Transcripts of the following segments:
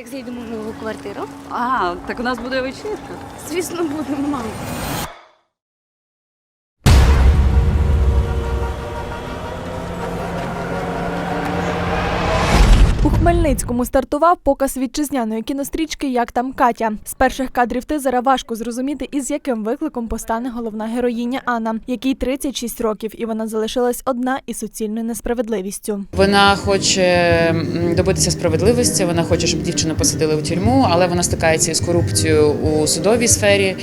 Як зайдемо в нову квартиру? А, так у нас буде вечірка. Звісно, будемо мам. Хмельницькому стартував показ вітчизняної кінострічки Як там Катя. З перших кадрів тизера важко зрозуміти, із яким викликом постане головна героїня Анна, якій 36 років, і вона залишилась одна із суцільною несправедливістю. Вона хоче добитися справедливості, вона хоче, щоб дівчину посадили в тюрму, але вона стикається із корупцією у судовій сфері,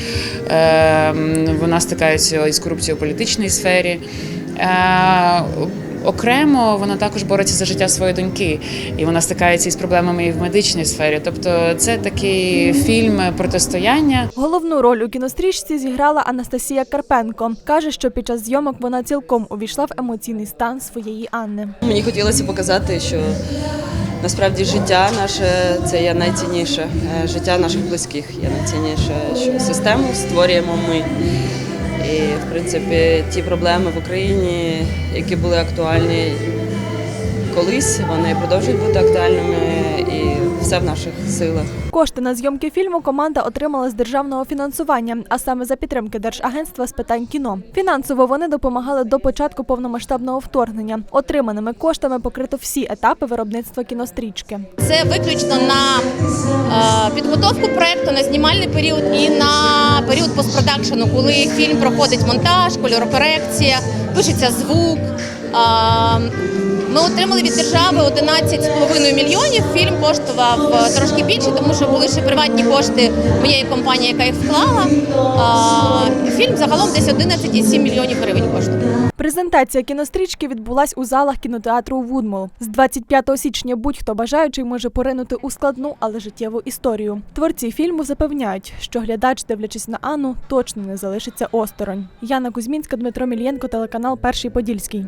е, вона стикається із корупцією у політичній сфері. Окремо вона також бореться за життя своєї доньки, і вона стикається із проблемами і в медичній сфері. Тобто, це такий фільм протистояння. Головну роль у кінострічці зіграла Анастасія Карпенко. каже, що під час зйомок вона цілком увійшла в емоційний стан своєї Анни. Мені хотілося показати, що насправді життя наше це є найцінніше. Е, Життя наших близьких є найцінніше, що систему створюємо ми. І, в принципі, ті проблеми в Україні, які були актуальні колись, вони продовжують бути актуальними і все в наших силах. Кошти на зйомки фільму команда отримала з державного фінансування, а саме за підтримки Держагентства з питань кіно. Фінансово вони допомагали до початку повномасштабного вторгнення. Отриманими коштами покрито всі етапи виробництва кінострічки. Це виключно на е, підготовку проекту, на знімальний період і на період постпродакшену, коли фільм проходить монтаж, кольорокорекція, пишеться звук. Ми отримали від держави 11,5 мільйонів. Фільм коштував е, трошки більше, тому що були ще приватні кошти моєї компанії, яка їх вклала. Загалом десь 11,7 мільйонів гривень коштує. Презентація кінострічки відбулась у залах кінотеатру Вудмол. З 25 січня будь-хто бажаючий може поринути у складну, але життєву історію. Творці фільму запевняють, що глядач, дивлячись на Анну, точно не залишиться осторонь. Яна Кузьмінська, Дмитро Мільєнко, телеканал Перший Подільський.